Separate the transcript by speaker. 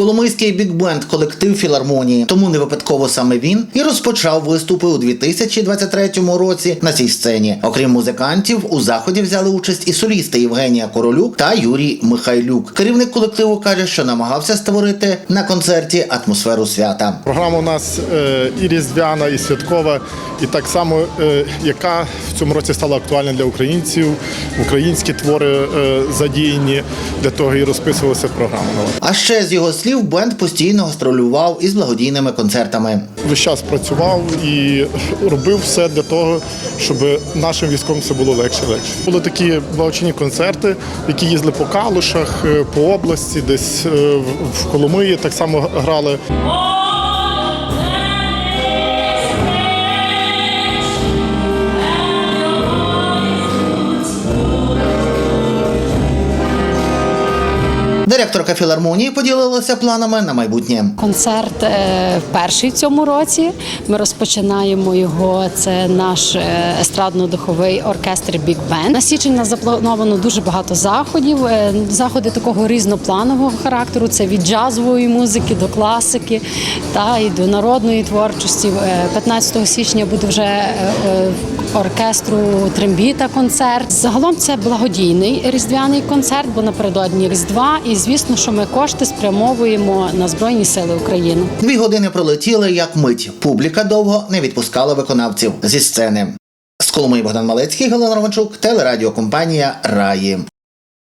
Speaker 1: Коломийський бікбенд колектив філармонії. Тому не випадково саме він і розпочав виступи у 2023 році на цій сцені. Окрім музикантів, у заході взяли участь і солісти Євгенія Королюк та Юрій Михайлюк. Керівник колективу каже, що намагався створити на концерті атмосферу свята.
Speaker 2: Програма у нас е, і різдвяна, і святкова, і так само, е, яка в цьому році стала актуальна для українців. Українські твори е, задіяні для того і розписувалася програма.
Speaker 1: А ще з його слів бенд постійно гастролював із благодійними концертами.
Speaker 2: Весь час працював і робив все для того, щоб нашим військовим все було легше легше. Були такі благочинні концерти, які їздили по калушах, е, по області, десь е, в Коломиї так само грали.
Speaker 1: Директорка філармонії поділилася планами на майбутнє.
Speaker 3: Концерт е, перший в цьому році. Ми розпочинаємо його. Це наш е, естрадно-духовий оркестр Бік Бен. На січень нас заплановано дуже багато заходів. Е, Заходи такого різнопланового характеру. Це від джазової музики до класики та і до народної творчості. Е, 15 січня буде вже оркестру трембіта концерт. Загалом це благодійний різдвяний концерт, бо напередодні Різдва. І звісно, що ми кошти спрямовуємо на Збройні Сили України.
Speaker 1: Дві години пролетіли як мить. Публіка довго не відпускала виконавців зі сцени. З Коломиї Богдан Малецький, Галина Романчук, телерадіокомпанія Раї.